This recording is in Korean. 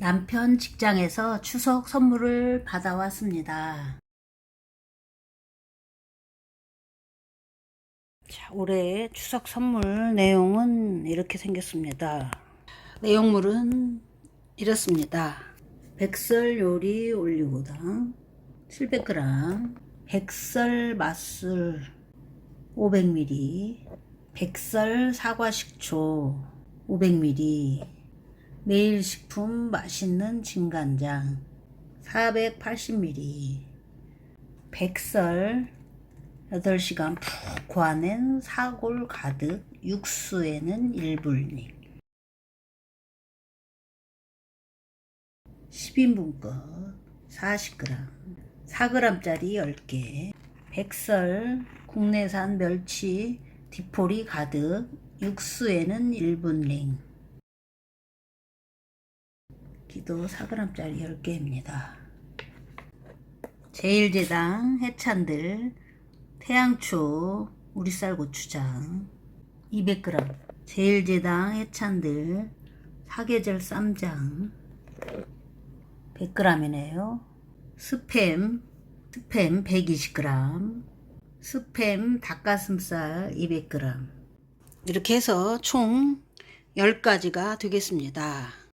남편 직장에서 추석 선물을 받아왔습니다. 자, 올해 추석 선물 내용은 이렇게 생겼습니다. 내용물은 이렇습니다. 백설 요리 올리고당 700g, 백설 맛술 500ml, 백설 사과 식초 500ml, 매일식품 맛있는 진간장 480ml, 백설 8시간 푹 고아낸 사골 가득 육수에는 1불릭 10인분 것 40g 4g짜리 10개. 백설 국내산 멸치 디포리 가득 육수에는 1분링 기도 4g짜리 10개입니다. 제일제당 해찬들 태양초 우리쌀 고추장 200g 제일제당 해찬들 사계절 쌈장 100g이네요. 스팸 스팸 120g 스팸 닭가슴살 200g 이렇게 해서 총 10가지가 되겠습니다